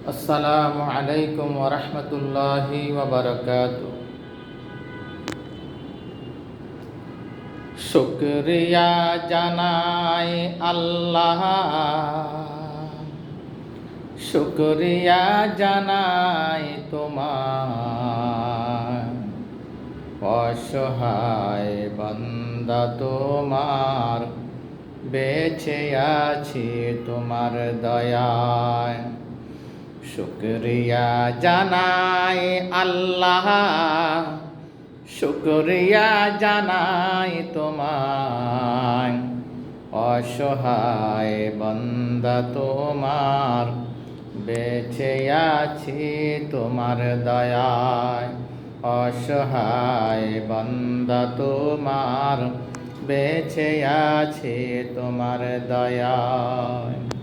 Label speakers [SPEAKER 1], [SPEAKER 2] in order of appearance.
[SPEAKER 1] আসসালামু আলাইকুম ওরহমতুল্লাহি ওবরকাত শুক্রিয়া জানাই আল্লাহ। শুক্রিয়া জানাই তোমার। অসহায় বান্দা তোমার। বেছে আছি তোমার দয়ায়। শুক্রিয়া জানাই আল্লাহ। শুক্রিয়া জানাই তোমায়। অসহায় বন্দা তোমার বেছে আছি তোমার দয়ায়। অসহায় বন্দা তোমার বেছে আছি তোমার দয়ায়।